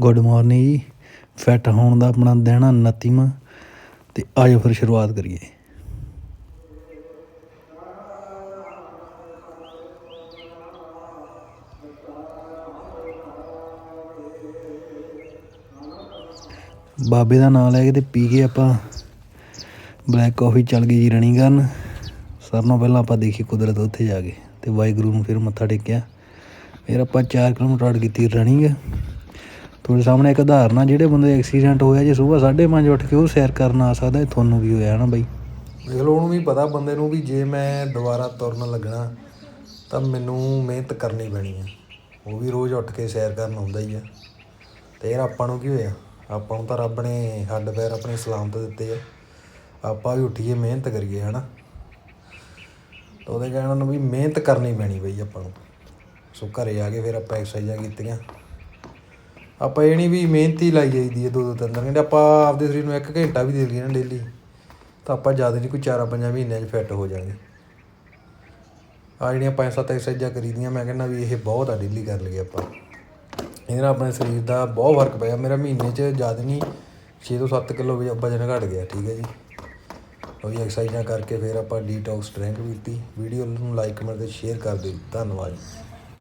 Good morning ਜੀ। Fit ਹੋਣ ਦਾ ਆਪਣਾ ਦਿਨ ਆ 29ਵਾਂ ਤੇ ਆਜੋ ਫਿਰ ਸ਼ੁਰੂਆਤ ਕਰੀਏ। ਬਾਬੇ ਦਾ ਨਾਮ ਲੈ ਕੇ ਤੇ ਪੀ ਕੇ ਆਪਾਂ ਬਲੈਕ ਕਾਫੀ ਚੱਲ ਗਈ ਜੀ ਰਨਿੰਗ ਕਰਨ। ਸਭ ਨੂੰ ਪਹਿਲਾਂ ਆਪਾਂ ਦੇਖੀ ਕੁਦਰਤ ਉੱਥੇ ਜਾ ਕੇ ਤੇ ਵਾਹਿਗੁਰੂ ਨੂੰ ਫਿਰ ਮੱਥਾ ਟੇਕਿਆ। ਫਿਰ ਆਪਾਂ 4 ਕਿਲੋਮੀਟਰ ਅੱਡ ਕੀਤੀ ਰਨਿੰਗ। ਤੁਹਾਡੇ ਸਾਹਮਣੇ ਇੱਕ ਉਦਾਹਰਨ ਆ, ਜਿਹੜੇ ਬੰਦੇ ਐਕਸੀਡੈਂਟ ਹੋਇਆ ਜੇ ਸਵੇਰ 5:30 ਉੱਠ ਕੇ ਉਹ ਸੈਰ ਕਰਨ ਆ ਸਕਦਾ, ਇਹ ਤੁਹਾਨੂੰ ਵੀ ਹੋਇਆ ਨਾ ਬਾਈ? ਦੇਖ ਲਓ, ਉਹਨੂੰ ਵੀ ਪਤਾ ਬੰਦੇ ਨੂੰ ਵੀ ਜੇ ਮੈਂ ਦੁਬਾਰਾ ਤੁਰਨ ਲੱਗਣਾ, ਤਾਂ ਮੈਨੂੰ ਮਿਹਨਤ ਕਰਨੀ ਪੈਣੀ ਆ। ਉਹ ਵੀ ਰੋਜ਼ ਉੱਠ ਕੇ ਸੈਰ ਕਰਨ ਆਉਂਦਾ ਹੀ ਆ। ਤੇ ਯਾਰ ਆਪਾਂ ਨੂੰ ਕੀ ਹੋਇਆ? ਆਪਾਂ ਨੂੰ ਤਾਂ ਰੱਬ ਨੇ ਹੱਡ ਪੈਰ ਆਪਣੇ ਸਲਾਮਤ ਦਿੱਤੇ ਆ। ਆਪਾਂ ਵੀ ਉੱਠੀਏ, ਮਿਹਨਤ ਕਰੀਏ, ਹਨਾ? ਤਾਂ ਉਹਦੇ ਕਹਿਣ ਨੂੰ ਵੀ ਮਿਹਨਤ ਕਰਨੀ ਪੈਣੀ ਬਈ ਆਪਾਂ ਨੂੰ। ਸੋ ਘਰੇ ਆ ਕੇ ਫਿਰ ਆਪਾਂ ਐਕਸਰਸਾਈਜ਼ਾਂ ਕੀਤੀਆਂ। ਆਪਾਂ ਇਹ ਨਹੀਂ ਵੀ ਮਿਹਨਤ ਹੀ ਲਾਈ ਜਾਈਦੀ ਹੈ ਦੋ ਦੋ ਤਿੰਨ ਤਿੰਨ ਘੰਟੇ ਆਪਾਂ ਆਪਦੇ ਸਰੀਰ ਨੂੰ ਇੱਕ ਘੰਟਾ ਵੀ ਦੇ ਲਈਏ ਨਾ ਡੇਲੀ ਤਾਂ ਆਪਾਂ ਜ਼ਿਆਦਾ ਨਹੀਂ ਕੋਈ 4-5 ਮਹੀਨਿਆਂ 'ਚ ਫਿੱਟ ਹੋ ਜਾਵਾਂਗੇ ਆ ਜਿਹੜੀਆਂ ਪੰਜ ਸੱਤ ਐਕਸਰਸਾਈਜ਼ਾਂ ਕਰੀਦੀਆਂ, ਮੈਂ ਕਹਿੰਦਾ ਵੀ ਇਹ ਬਹੁਤ ਆ ਡੇਲੀ ਕਰ ਲਈਏ ਆਪਾਂ। ਇਹਦੇ ਨਾਲ ਆਪਣੇ ਸਰੀਰ ਦਾ ਬਹੁਤ ਫ਼ਰਕ ਪਿਆ, ਮੇਰਾ ਮਹੀਨੇ 'ਚ ਜ਼ਿਆਦਾ ਨਹੀਂ 6 ਤੋਂ 7 ਕਿਲੋ ਵਜਨ ਘਟ ਗਿਆ, ਠੀਕ ਹੈ ਜੀ। ਉਹ ਵੀ ਐਕਸਰਸਾਈਜ਼ਾਂ ਕਰਕੇ ਫਿਰ ਆਪਾਂ ਡੀਟੌਕਸ ਡਰਿੰਕ ਪੀਤੀ ਵੀਡੀਓ ਨੂੰ ਲਾਈਕ ਕਮੈਂਟ ਤੇ ਸ਼ੇਅਰ ਕਰ ਦਿਓ ਧੰਨਵਾਦ।